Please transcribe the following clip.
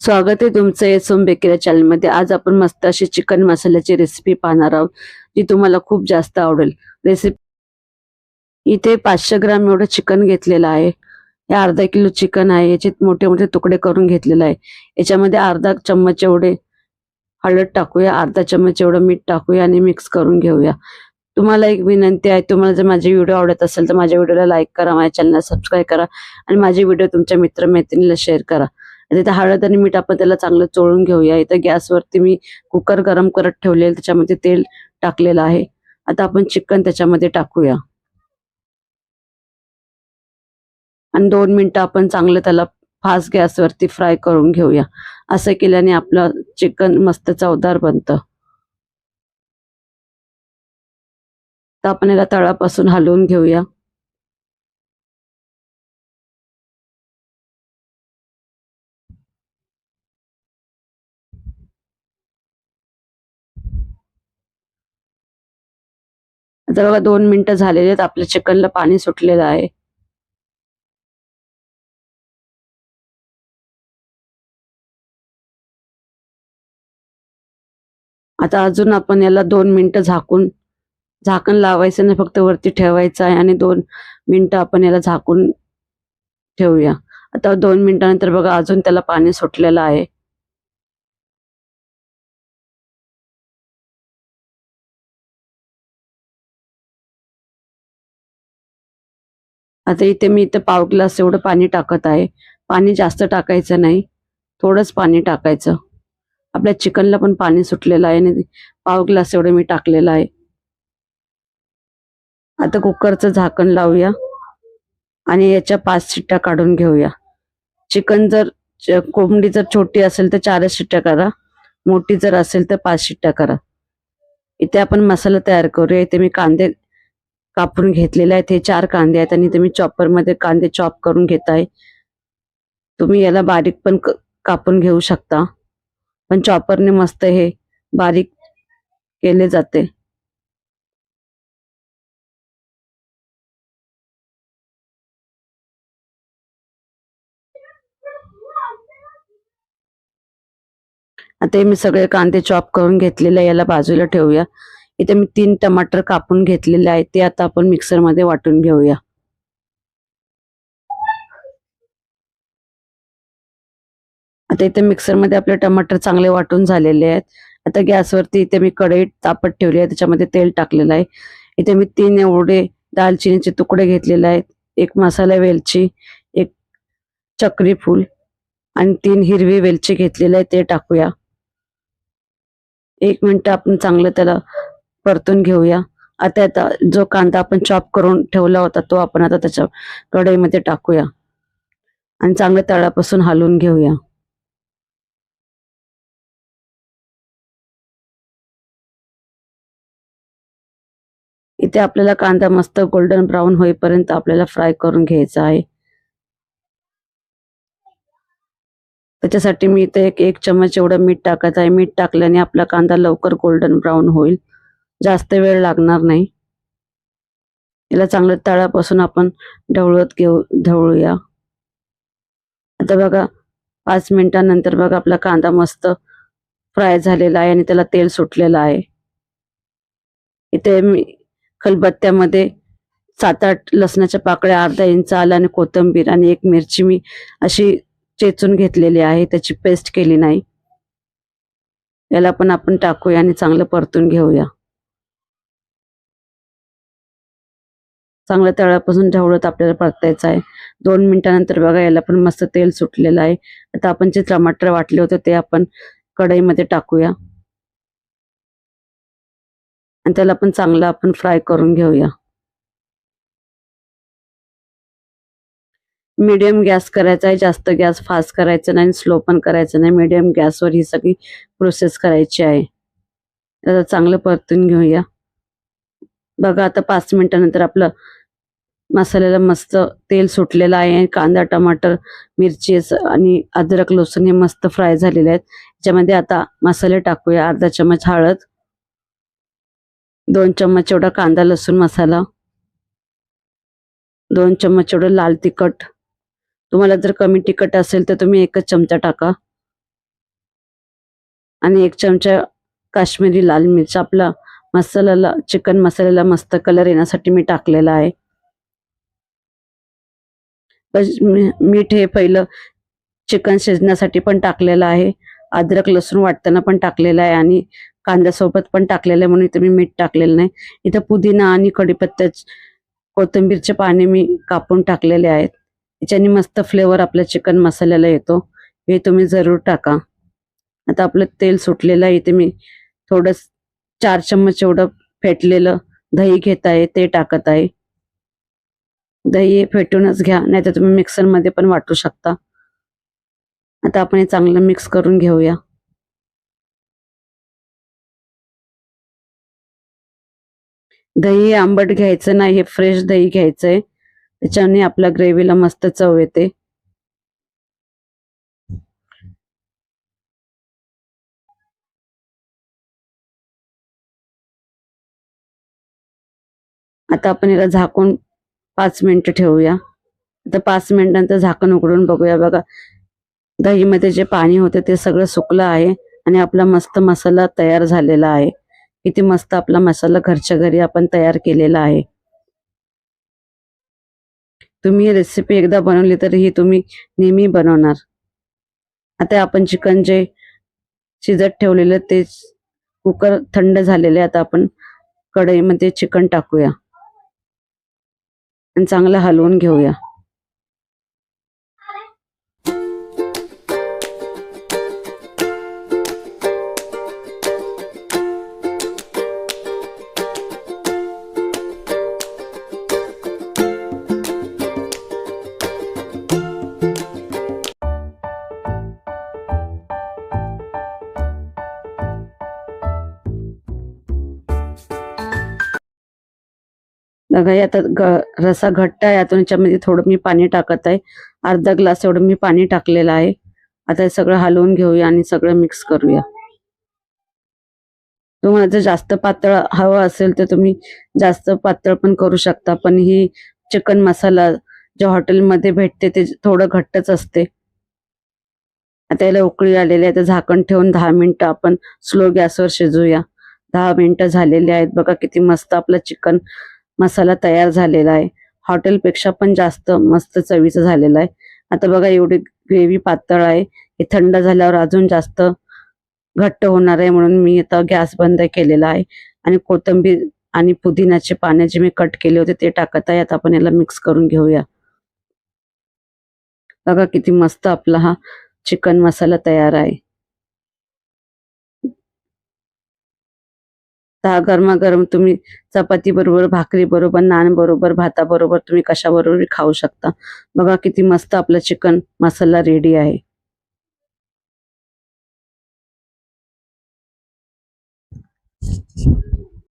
स्वागत आहे तुमचं एसोम बेकरी चॅनलमध्ये आज आपण मस्त अशी चिकन मसाल्याची रेसिपी पाहणार आहोत जी तुम्हाला खूप जास्त आवडेल. रेसिपी इथे पाचशे ग्राम एवढं चिकन घेतलेलं आहे. हे अर्धा किलो चिकन आहे याचे मोठे मोठे तुकडे करून घेतलेलं आहे. याच्यामध्ये अर्धा चम्मच एवढे हळद टाकूया अर्धा चम्मच एवढं मीठ टाकूया आणि मिक्स करून घेऊया. तुम्हाला एक विनंती आहे तुम्हाला जर माझे व्हिडिओ आवडत असेल तर माझ्या व्हिडिओला लाईक करा माझ्या चॅनलला सबस्क्राईब करा आणि माझे व्हिडिओ तुमच्या मित्रमैत्रिणीला शेअर करा. म्हणजे आणि हळद आणि मीठ आपण त्याला चांगलं चोळून घेऊया. इथं गॅसवरती मी कुकर गरम करत ठेवलेलं त्याच्यामध्ये तेल टाकलेलं आहे. आता आपण चिकन त्याच्यामध्ये टाकूया. आणि दोन मिनिटं आपण चांगलं त्याला फास्ट गॅसवरती फ्राय करून घेऊया. असं केल्याने आपलं चिकन मस्त चवदार बनतं. तर आपण याला तळापासून हलवून घेऊया. आता बघा दोन मिनिटं झालेले आहेत. आपल्या चिकनला पाणी सुटलेलं आहे. आता अजून आपण याला दोन मिनिटं झाकून झाकण लावायचं नाही फक्त वरती ठेवायचं आहे आणि दोन मिनटं आपण याला झाकून ठेवूया. आता दोन मिनिटानंतर बघा अजून त्याला पाणी सुटलेलं आहे. आता इथे मी इथं पाव ग्लास एवढं पाणी टाकत आहे. पाणी जास्त टाकायचं नाही. थोडंच पाणी टाकायचं. आपल्या चिकनला पण पाणी सुटलेलं आहे आणि पाव ग्लास एवढं मी टाकलेलं आहे. आता कुकरचं झाकण लावूया आणि याच्या पाच शिट्ट्या काढून घेऊया. चिकन जर कोंबडी जर छोटी असेल तर चारच शिट्ट्या करा. मोठी जर असेल तर पाच शिट्ट्या करा. इथे आपण मसाला तयार करूया. इथे मी कांदे कापून घेतलेले आहेत. हे चार कांदे आहेत आणि तुम्ही चॉपरमध्ये चॉपरमध्ये कांदे चॉप करून घेताय तुम्ही याला बारीक पण कापून घेऊ शकता. पण चॉपरने मस्त हे बारीक केले जाते. आता मी सगळे कांदे चॉप करून घेतलेले याला बाजूला ठेवूया. इथे मी तीन टमाटर कापून घेतलेले आहेत ते आता आपण मिक्सरमध्ये वाटून घेऊया. आता इथे मिक्सरमध्ये आपले टमाटर चांगले वाटून झालेले आहेत. आता गॅसवरती इथे मी कढई तापत ठेवली आहे त्याच्यामध्ये तेल टाकलेलं आहे. इथे मी तीन एवढे दालचिनीचे तुकडे घेतलेले आहेत एक मसाला वेलची एक चक्री फूल आणि तीन हिरवी वेलची घेतलेले आहे ते टाकूया. एक मिनिट आपण चांगलं त्याला परतून घेऊया. आता आता जो कांदा आपण चॉप करून ठेवला होता तो आपण आता त्याच्या कढईमध्ये टाकूया. आणि चांगल्या तळापासून हलवून घेऊया. इथे आपल्याला कांदा मस्त गोल्डन ब्राऊन होईपर्यंत आपल्याला फ्राय करून घ्यायचा आहे. त्याच्यासाठी मी इथे एक एक चमच एवढं मीठ टाकत आहे. मीठ टाकल्याने आपला कांदा लवकर गोल्डन ब्राऊन होईल. जास्त वेळ लागणार नाही. याला चांगलं तळापासून आपण ढवळत घेऊ ढवळूया. आता बघा पाच मिनिटांनंतर बघा आपला कांदा मस्त फ्राय झालेला आहे आणि त्याला तेल सुटलेलं आहे. इथे मी खलबत्त्यामध्ये सात आठ लसणाच्या पाकळ्या अर्धा इंच आला आणि कोथिंबीर आणि एक मिरची मी अशी चेचून घेतलेली आहे. त्याची पेस्ट केली नाही. याला पण आपण टाकूया आणि चांगलं परतून घेऊया. चांगल्या तळापासून ढवळत आपल्याला परतायचं आहे. दोन मिनिटानंतर बघा याला पण मस्त तेल सुटलेलं आहे. आता आपण जे टमाटर वाटले होते ते आपण कढईमध्ये टाकूया. आणि त्याला पण चांगलं आपण फ्राय करून घेऊया. मीडियम गॅस करायचा आहे जास्त गॅस फास्ट करायचा नाही स्लो पण करायचं नाही. मीडियम गॅसवर ही सगळी प्रोसेस करायची आहे. त्याला चांगलं परतून घेऊया. बघा आता पाच मिनिटानंतर आपलं मसाल्याला मस्त तेल सुटलेलं आहे. कांदा टमाटर मिरची आणि अद्रक लसूण हे मस्त फ्राय झालेले आहेत. याच्यामध्ये आता मसाले टाकूया. अर्धा चमच हळद दोन चम्मच एवढा कांदा लसूण मसाला दोन चम्मच एवढं लाल तिखट. तुम्हाला जर कमी तिखट असेल तर तुम्ही एकच चमचा टाका. आणि एक चमचा काश्मीरी लाल मिरच. आपला मसाल्याला चिकन मसाल्याला मस्त कलर येण्यासाठी मी टाकलेला आहे. मीठ हे पहिलं चिकन शिजण्यासाठी पण टाकलेलं आहे. अद्रक लसूण वाटताना पण टाकलेलं आहे आणि कांद्यासोबत पण टाकलेलं आहे म्हणून इथं मी मीठ टाकलेलं नाही. इथं पुदिना आणि कडीपत्त्याच कोथिंबीरचे पाने मी कापून टाकलेले आहेत. याच्याने मस्त फ्लेवर आपल्या चिकन मसाल्याला येतो. हे तुम्ही जरूर टाका. आता आपलं तेल सुटलेलं आहे. इथे मी थोडं चार चम्मच एवढं फेटलेलं दही घेत आहे. ते टाकत आहे. दही फेटूनच घ्या नाहीतर तुम्ही मिक्सरमध्ये पण वाटू शकता. आता आपण हे चांगलं मिक्स करून घेऊया. दही आंबट घ्यायचं नाही हे फ्रेश दही घ्यायचंय. त्याच्याने आपल्या ग्रेव्हीला मस्त चव येते. आता आपण याला झाकून पाच मिनटं ठेवूया. आता पाच मिनिटांनंतर झाकण उघडून बघूया. बघा दहीमध्ये जे पाणी होते ते सगळं सुकलं आहे आणि आपला मस्त मसाला तयार झालेला आहे. किती मस्त आपला मसाला घरच्या घरी आपण तयार केलेला आहे. तुम्ही ही रेसिपी एकदा बनवली तर ही तुम्ही नेहमी बनवणार. आता आपण चिकन जे शिजत ठेवलेलं ते कुकर थंड झालेले आता आपण कढईमध्ये चिकन टाकूया. आणि चांगलं हलवून घेऊया. बघा आता ग- रसा घट्ट आहे. आता याच्यामध्ये थोडं मी पाणी टाकत आहे. अर्धा ग्लास एवढं मी पाणी टाकलेलं आहे. आता हे सगळं हलवून घेऊया आणि सगळं मिक्स करूया. तुम्हाला जर जास्त पातळ हवं असेल तर तुम्ही जास्त पातळ पण करू शकता. पण ही चिकन मसाला जे हॉटेलमध्ये भेटते ते थोडं घट्टच असते. आता याला उकळी आलेली आहे. तर झाकण ठेवून दहा मिनिटं आपण स्लो गॅसवर शिजूया. दहा मिनिटं झालेली आहेत. बघा किती मस्त आपलं चिकन मसाला तयार झालेला आहे. हॉटेलपेक्षा पण जास्त मस्त चवीचं झालेला आहे. आता बघा एवढी ग्रेव्ही पातळ आहे. हे थंड झाल्यावर अजून जास्त घट्ट होणार आहे म्हणून मी आता गॅस बंद केलेला आहे. आणि कोथिंबीर आणि पुदिन्याचे पाने जे मी कट केले होते ते टाकत आहे. आता आपण याला मिक्स करून घेऊया. बघा किती मस्त आपला हा चिकन मसाला तयार आहे. दहा गरमागरम तुम्ही चपाती बरोबर भाकरी बरोबर नान बरोबर भाता बरोबर तुम्ही कशाबरोबर खाऊ शकता बघा किती मस्त आपला चिकन मसाला रेडी आहे